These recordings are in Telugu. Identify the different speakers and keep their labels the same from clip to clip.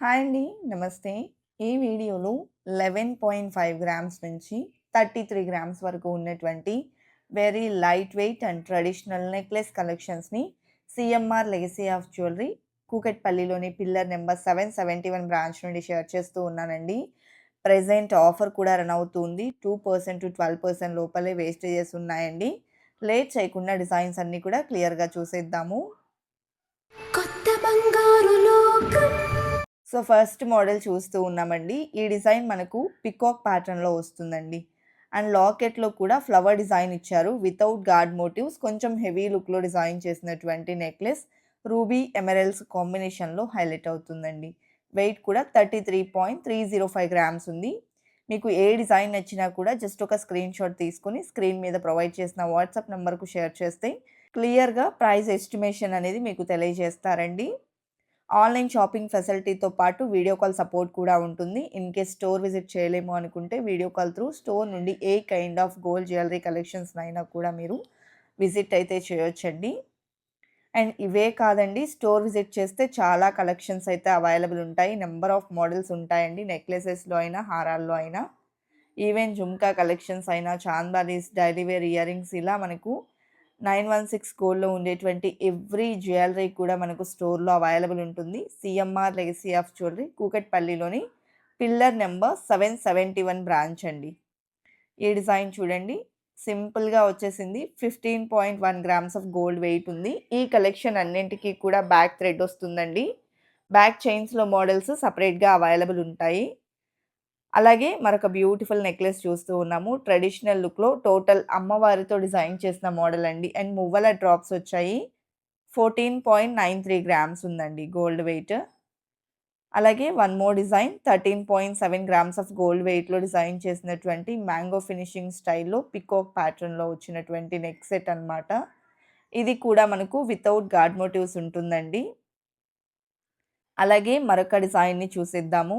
Speaker 1: హాయ్ అండి. నమస్తే. ఈ వీడియోలో లెవెన్ పాయింట్ ఫైవ్ గ్రామ్స్ నుంచి థర్టీ త్రీ గ్రామ్స్ వరకు ఉన్నటువంటి very light weight and traditional necklace కలెక్షన్స్ని CMR legacy of jewellery కూకట్పల్లిలోని pillar number seven seventy one branch నుండి షేర్ చేస్తూ ఉన్నానండి. ప్రజెంట్ ఆఫర్ కూడా రన్ అవుతుంది. Two percent to twelve percent లోపలే వేస్టేజెస్ ఉన్నాయండి. లేట్ చేయకుండా డిజైన్స్ అన్నీ కూడా క్లియర్గా చూసేద్దాము.
Speaker 2: కొత్త బంగారు లోకం
Speaker 1: సో ఫస్ట్ మోడల్ చూస్తూ ఉన్నామండి. ఈ డిజైన్ మనకు పికాక్ ప్యాటర్న్లో వస్తుందండి. అండ్ లాకెట్లో కూడా ఫ్లవర్ డిజైన్ ఇచ్చారు. వితౌట్ గార్డ్ మోటివ్స్ కొంచెం హెవీ లుక్లో డిజైన్ చేసినటువంటి నెక్లెస్ రూబీ ఎమెరల్స్ కాంబినేషన్లో హైలైట్ అవుతుందండి. వెయిట్ కూడా thirty three point three zero five grams ఉంది. మీకు ఏ డిజైన్ నచ్చినా కూడా జస్ట్ ఒక స్క్రీన్ షాట్ తీసుకుని స్క్రీన్ మీద ప్రొవైడ్ చేసిన వాట్సాప్ నెంబర్కు షేర్ చేస్తే క్లియర్గా ప్రైస్ ఎస్టిమేషన్ అనేది మీకు తెలియజేస్తారండి. ఆన్లైన్ షాపింగ్ ఫెసిలిటీతో పాటు వీడియో కాల్ సపోర్ట్ కూడా ఉంటుంది. ఇన్ కేస్ స్టోర్ విజిట్ చేయలేము అనుకుంటే వీడియో కాల్ త్రూ స్టోర్ నుండి ఏ kind of gold jewellery collections అయినా కూడా మీరు విజిట్ అయితే చేయొచ్చండి. అండ్ ఇవే కాదండి స్టోర్ విజిట్ చేస్తే చాలా కలెక్షన్స్ అయితే అవైలబుల్ ఉంటాయి. నెంబర్ ఆఫ్ మోడల్స్ ఉంటాయండి నెక్లెసెస్లో అయినా హారాల్లో అయినా. ఈవెన్ జుమ్కా కలెక్షన్స్ అయినా chandbalis daily wear ear rings ఇలా మనకు నైన్ వన్ సిక్స్ గోల్డ్లో ఉండేటువంటి ఎవ్రీ జ్యువెలరీ కూడా మనకు స్టోర్లో అవైలబుల్ ఉంటుంది. CMR legacy of jewellery కూకట్పల్లిలోని pillar number seven seventy one branch అండి. ఈ డిజైన్ చూడండి. సింపుల్గా వచ్చేసింది. Fifteen point one grams of gold weight ఉంది. ఈ కలెక్షన్ అన్నింటికి కూడా బ్యాక్ థ్రెడ్ వస్తుందండి. బ్యాక్ చైన్స్లో మోడల్స్ సపరేట్గా అవైలబుల్ ఉంటాయి. అలాగే మరొక బ్యూటిఫుల్ నెక్లెస్ చూస్తూ ఉన్నాము. ట్రెడిషనల్ లుక్లో టోటల్ అమ్మవారితో డిజైన్ చేసిన మోడల్ అండి. అండ్ మువ్వల డ్రాప్స్ వచ్చాయి. Fourteen point nine three grams ఉందండి గోల్డ్ వెయిట్. అలాగే one more design thirteen point seven grams of gold వెయిట్లో డిజైన్ చేసినటువంటి మ్యాంగో ఫినిషింగ్ స్టైల్లో పికాక్ ప్యాటర్న్లో వచ్చినటువంటి నెక్ సెట్ అనమాట ఇది కూడా మనకు వితౌట్ గార్డ్ మోటివ్స్ ఉంటుందండి. అలాగే మరొక డిజైన్ని చూసేద్దాము.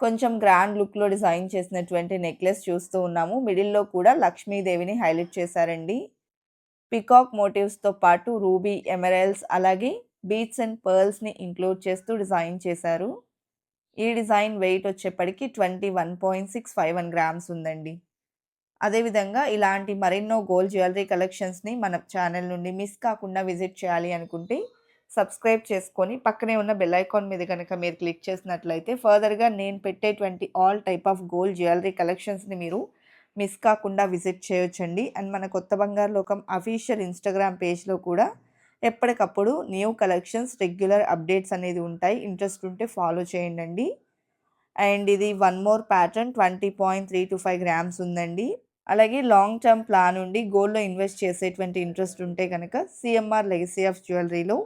Speaker 1: కొంచెం గ్రాండ్ లుక్లో డిజైన్ చేసినటువంటి నెక్లెస్ చూస్తూ ఉన్నాము. మిడిల్లో కూడా లక్ష్మీదేవిని హైలైట్ చేశారండి. పికాక్ మోటివ్స్తో పాటు రూబీ ఎమరల్స్ అలాగే బీట్స్ అండ్ పర్ల్స్ని ఇంక్లూడ్ చేస్తూ డిజైన్ చేశారు. ఈ డిజైన్ వెయిట్ వచ్చేప్పటికి twenty one point six five one grams ఉందండి అదేవిధంగా ఇలాంటి మరెన్నో గోల్డ్ జ్యువెలరీ కలెక్షన్స్ని మన ఛానల్ నుండి మిస్ కాకుండా విజిట్ చేయాలి అనుకుంటే సబ్స్క్రైబ్ చేసుకొని పక్కనే ఉన్న బెల్ ఐకాన్ మీద కనుక మీరు క్లిక్ చేసినట్లయితే ఫర్దర్గా నేను పెట్టేటువంటి all type of gold jewellery కలెక్షన్స్ని మీరు మిస్ కాకుండా విజిట్ చేయొచ్చండి. అండ్ మన కొత్త బంగారు లోకం అఫీషియల్ ఇన్స్టాగ్రామ్ పేజ్లో కూడా ఎప్పటికప్పుడు న్యూ కలెక్షన్స్ రెగ్యులర్ అప్డేట్స్ అనేది ఉంటాయి. ఇంట్రెస్ట్ ఉంటే ఫాలో చేయండి అండ్ ఇది one more pattern twenty point three two five grams ఉందండి. అలాగే లాంగ్ టర్మ్ ప్లాన్ ఉండి గోల్డ్లో ఇన్వెస్ట్ చేసేటువంటి ఇంట్రెస్ట్ ఉంటే కనుక CMR legacy of జ్యువెలరీలో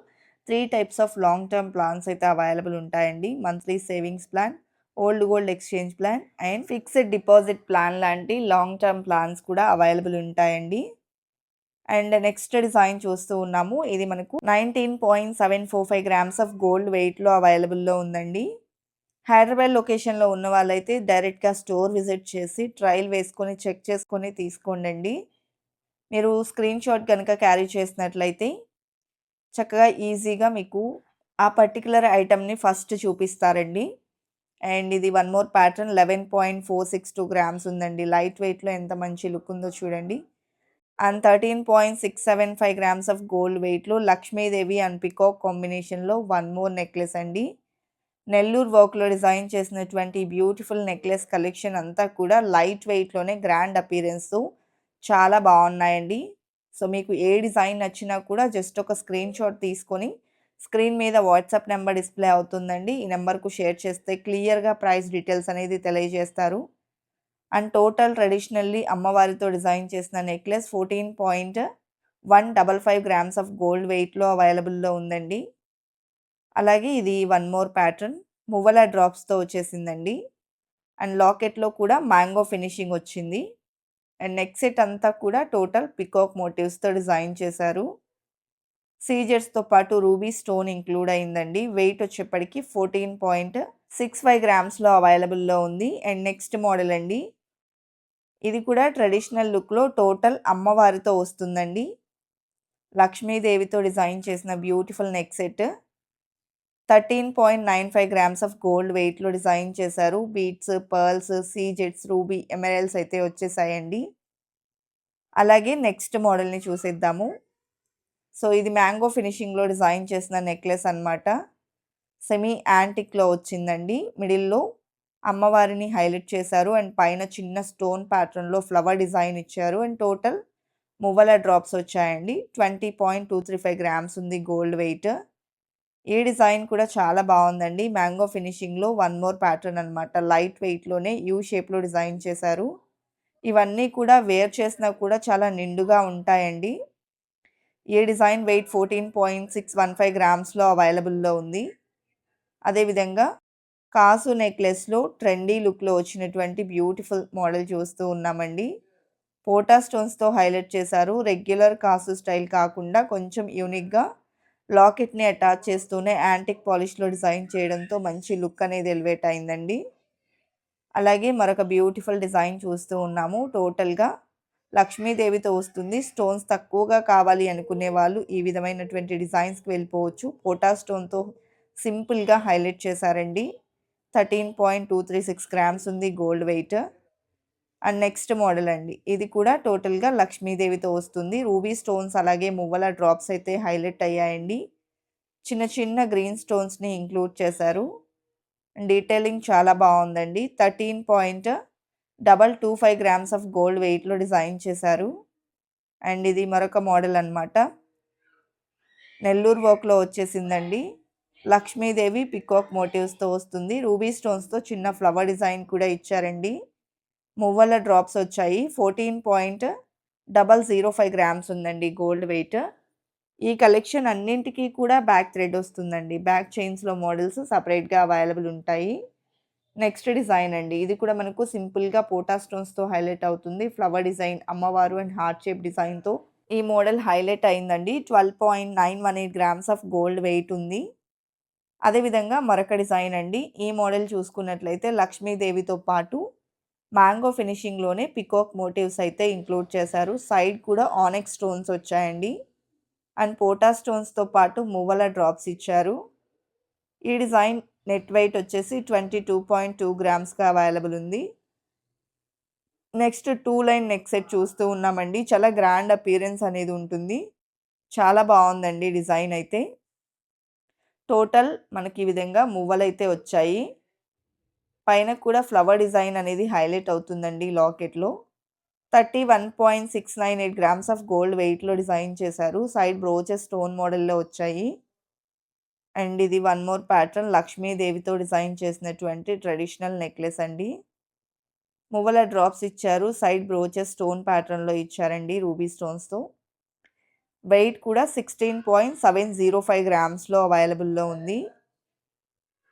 Speaker 1: three types of long term plans అయితే అవైలబుల్ ఉంటాయండి. Monthly savings plan old gold exchange plan and fixed deposit plan లాంటి లాంగ్ టర్మ్ ప్లాన్స్ కూడా అవైలబుల్ ఉంటాయండి. అండ్ నెక్స్ట్ డిజైన్ చూస్తూ ఉన్నాము. ఇది మనకు nineteen point seven four five grams of gold వెయిట్లో అవైలబుల్లో ఉందండి. హైదరాబాద్ లొకేషన్లో ఉన్న వాళ్ళైతే డైరెక్ట్గా స్టోర్ విజిట్ చేసి ట్రయల్ వేసుకొని చెక్ చేసుకొని తీసుకోండి మీరు స్క్రీన్ షాట్ కనుక క్యారీ చేసినట్లయితే చక్కగా ఈజీగా మీకు ఆ పర్టికులర్ ఐటమ్ని ఫస్ట్ చూపిస్తారండి. అండ్ ఇది one more pattern eleven point four six two grams ఉందండి. లైట్ వెయిట్లో ఎంత మంచి లుక్ ఉందో చూడండి. And thirteen point six seven five grams of gold వెయిట్లో లక్ష్మీదేవి అండ్ పికాక్ కాంబినేషన్లో వన్ మోర్ నెక్లెస్ అండి. నెల్లూరు వర్క్లో డిజైన్ చేసినటువంటి బ్యూటిఫుల్ నెక్లెస్ కలెక్షన్ అంతా కూడా లైట్ వెయిట్లోనే గ్రాండ్ అపీరెన్స్తో చాలా బాగున్నాయండి. సో మీకు ఏ డిజైన్ నచ్చినా కూడా జస్ట్ ఒక స్క్రీన్ షాట్ తీసుకొని స్క్రీన్ మీద వాట్సాప్ నెంబర్ డిస్ప్లే అవుతుందండి. ఈ నెంబర్కు షేర్ చేస్తే క్లియర్గా ప్రైస్ డీటెయిల్స్ అనేది తెలియజేస్తారు. అండ్ టోటల్ ట్రెడిషనల్లీ అమ్మవారితో డిజైన్ చేసిన necklace fourteen point one double five grams of gold వెయిట్లో అవైలబుల్లో ఉందండి. అలాగే ఇది వన్ మోర్ ప్యాటర్న్ మువ్వల డ్రాప్స్తో వచ్చేసిందండి. అండ్ లాకెట్లో కూడా మ్యాంగో ఫినిషింగ్ వచ్చింది. అండ్ నెక్ సెట్ అంతా కూడా టోటల్ పికాక్ మోటివ్స్తో డిజైన్ చేశారు. సీజర్స్తో పాటు రూబీ స్టోన్ ఇంక్లూడ్ అయిందండి. వెయిట్ వచ్చేప్పటికి ఫోర్టీన్ పాయింట్ సిక్స్ ఫైవ్ గ్రామ్స్లో అవైలబుల్లో ఉంది. అండ్ నెక్స్ట్ మోడల్ అండి. ఇది కూడా ట్రెడిషనల్ లుక్లో టోటల్ అమ్మవారితో వస్తుందండి. లక్ష్మీదేవితో డిజైన్ చేసిన beautiful neck set. Thirteen point nine five grams of gold వెయిట్లో డిజైన్ చేశారు. బీట్స్ పర్ల్స్ సీజెట్స్ రూబీ ఎమరల్స్ అయితే వచ్చేసాయండి. అలాగే నెక్స్ట్ మోడల్ని చూసేద్దాము. సో ఇది మ్యాంగో ఫినిషింగ్లో డిజైన్ చేసిన నెక్లెస్ అనమాట సెమీ యాంటిక్లో వచ్చిందండి. మిడిల్లో అమ్మవారిని హైలైట్ చేశారు. అండ్ పైన చిన్న స్టోన్ ప్యాటర్న్లో ఫ్లవర్ డిజైన్ ఇచ్చారు. అండ్ టోటల్ మువ్వల డ్రాప్స్ వచ్చాయండి. Twenty point two three five grams ఉంది గోల్డ్ వెయిట్. ఈ డిజైన్ కూడా చాలా బాగుందండి. మ్యాంగో ఫినిషింగ్లో వన్ మోర్ ప్యాటర్న్ అనమాట లైట్ వెయిట్లోనే యూ షేప్లో డిజైన్ చేశారు. ఇవన్నీ కూడా వేర్ చేసినా కూడా చాలా నిండుగా ఉంటాయండి. ఈ design weight fourteen point six one five గ్రామ్స్లో అవైలబుల్లో ఉంది. అదేవిధంగా కాసు నెక్లెస్లో ట్రెండీ లుక్లో వచ్చినటువంటి బ్యూటిఫుల్ మోడల్ చూస్తూ ఉన్నామండి. పోటా స్టోన్స్తో హైలైట్ చేశారు. రెగ్యులర్ కాసు స్టైల్ కాకుండా కొంచెం యూనిక్గా లాకెట్ని అటాచ్ చేస్తూనే యాంటిక్ పాలిష్లో డిజైన్ చేయడంతో మంచి లుక్ అనేది ఎలివేట్ అయిందండి. అలాగే మరొక బ్యూటిఫుల్ డిజైన్ చూస్తూ ఉన్నాము. టోటల్గా లక్ష్మీదేవితో వస్తుంది. స్టోన్స్ తక్కువగా కావాలి అనుకునే వాళ్ళు ఈ విధమైనటువంటి డిజైన్స్కి వెళ్ళిపోవచ్చు. పోటా స్టోన్తో సింపుల్గా హైలైట్ చేశారండి. Thirteen point two three six grams ఉంది gold weight. And next model అండి. ఇది కూడా టోటల్గా లక్ష్మీదేవితో వస్తుంది. రూబీ స్టోన్స్ అలాగే మువ్వల డ్రాప్స్ అయితే హైలైట్ అయ్యాయండి. చిన్న చిన్న గ్రీన్ స్టోన్స్ని ఇంక్లూడ్ చేశారు. డీటెయిలింగ్ చాలా బాగుందండి. Thirteen point double two five grams of gold వెయిట్లో డిజైన్ చేశారు. అండ్ ఇది మరొక మోడల్ అనమాట నెల్లూరు వర్క్లో వచ్చేసిందండి. లక్ష్మీదేవి పికాక్ మోటివ్స్తో వస్తుంది. రూబీ స్టోన్స్తో చిన్న ఫ్లవర్ డిజైన్ కూడా ఇచ్చారండి. మువ్వల డ్రాప్స్ వచ్చాయి. Fourteen point double zero five grams ఉందండి గోల్డ్ వెయిట్ ఈ కలెక్షన్ అన్నింటికీ కూడా బ్యాక్ థ్రెడ్ వస్తుందండి. బ్యాక్ చైన్స్లో మోడల్స్ సపరేట్గా అవైలబుల్ ఉంటాయి. నెక్స్ట్ డిజైన్ అండి. ఇది కూడా మనకు సింపుల్గా పోటా స్టోన్స్తో హైలైట్ అవుతుంది. ఫ్లవర్ డిజైన్ అమ్మవారు అండ్ హార్ట్ షేప్ డిజైన్తో ఈ మోడల్ హైలైట్ అయిందండి. Twelve point nine one eight grams of gold weight ఉంది. అదేవిధంగా మరొక డిజైన్ అండి. ఈ మోడల్ చూసుకున్నట్లయితే లక్ష్మీదేవితో పాటు మ్యాంగో ఫినిషింగ్లోనే పికాక్ మోటివ్స్ అయితే ఇంక్లూడ్ చేశారు. సైడ్ కూడా ఆనెక్ స్టోన్స్ వచ్చాయండి. అండ్ పోటా స్టోన్స్తో పాటు మువ్వల డ్రాప్స్ ఇచ్చారు. ఈ డిజైన్ నెట్ వెయిట్ వచ్చేసి ట్వంటీ టూ పాయింట్ టూ గ్రామ్స్గా అవైలబుల్ ఉంది. Next two line neck set చూస్తూ ఉన్నామండి. చాలా గ్రాండ్ అపీరెన్స్ అనేది ఉంటుంది. చాలా బాగుందండి డిజైన్ అయితే. టోటల్ మనకి ఈ విధంగా మువ్వలైతే వచ్చాయి. పైన కూడా ఫ్లవర్ డిజైన్ అనేది హైలైట్ అవుతుందండి లాకెట్లో. Thirty one point six nine eight grams of gold వెయిట్లో డిజైన్ చేశారు. సైడ్ బ్రోచెస్ స్టోన్ మోడల్లో వచ్చాయి. అండ్ ఇది వన్ మోర్ ప్యాటర్న్ లక్ష్మీదేవితో డిజైన్ చేసినటువంటి ట్రెడిషనల్ నెక్లెస్ అండి. మువ్వల డ్రాప్స్ ఇచ్చారు. సైడ్ బ్రోచెస్ స్టోన్ ప్యాటర్న్లో ఇచ్చారండి రూబీ స్టోన్స్తో. వెయిట్ కూడా sixteen point seven zero five గ్రామ్స్లో అవైలబుల్లో ఉంది.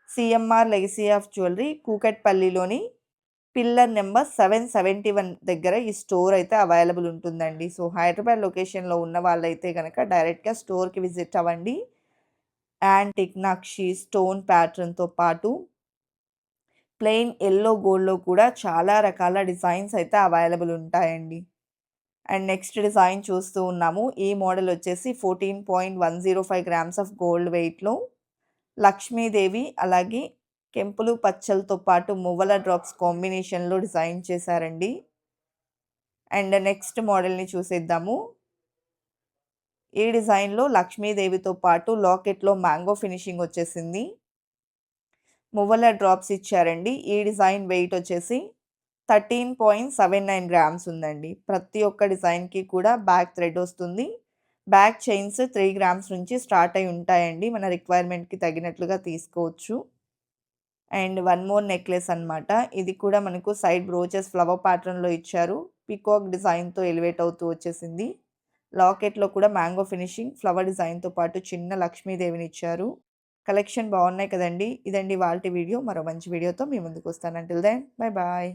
Speaker 1: CMR legacy of jewellery కూకట్పల్లిలోని pillar number seven seventy one దగ్గర ఈ స్టోర్ అయితే అవైలబుల్ ఉంటుందండి. సో హైదరాబాద్ లొకేషన్లో ఉన్న వాళ్ళైతే కనుక డైరెక్ట్గా స్టోర్కి విజిట్ అవ్వండి. యాంటిక్ నక్షి స్టోన్ ప్యాటర్న్తో పాటు ప్లెయిన్ ఎల్లో గోల్డ్లో కూడా చాలా రకాల డిజైన్స్ అయితే అవైలబుల్ ఉంటాయండి. అండ్ నెక్స్ట్ డిజైన్ చూస్తూ ఉన్నాము. ఈ మోడల్ వచ్చేసి fourteen point one zero five grams of gold వెయిట్లో. లక్ష్మీదేవి అలాగే కెంపులు పచ్చలతో పాటు మువ్వల డ్రాప్స్ కాంబినేషన్లో డిజైన్ చేశారండి. అండ్ నెక్స్ట్ మోడల్ని చూసేద్దాము. ఈ డిజైన్లో లక్ష్మీదేవితో పాటు లాకెట్లో మ్యాంగో ఫినిషింగ్ వచ్చేసింది. మువ్వల డ్రాప్స్ ఇచ్చారండి. ఈ డిజైన్ వెయిట్ వచ్చేసి thirteen point seven nine grams ఉందండి. ప్రతి ఒక్క డిజైన్కి కూడా బ్యాక్ థ్రెడ్ వస్తుంది. బ్యాక్ చైన్స్ త్రీ గ్రామ్స్ నుంచి స్టార్ట్ అయి ఉంటాయండి. మన రిక్వైర్మెంట్కి తగినట్లుగా తీసుకోవచ్చు. అండ్ వన్ మోర్ నెక్లెస్ అనమాట ఇది కూడా మనకు సైడ్ బ్రోచెస్ ఫ్లవర్ ప్యాటర్న్లో ఇచ్చారు. పికాక్ డిజైన్తో ఎలివేట్ అవుతూ వచ్చేసింది. లాకెట్లో కూడా మ్యాంగో ఫినిషింగ్ ఫ్లవర్ డిజైన్తో పాటు చిన్న లక్ష్మీదేవిని ఇచ్చారు. కలెక్షన్ బాగున్నాయి కదండి. ఇదండి వాళ్ళ వీడియో. మరో మంచి వీడియోతో మీ ముందుకు వస్తాను. Until then bye bye.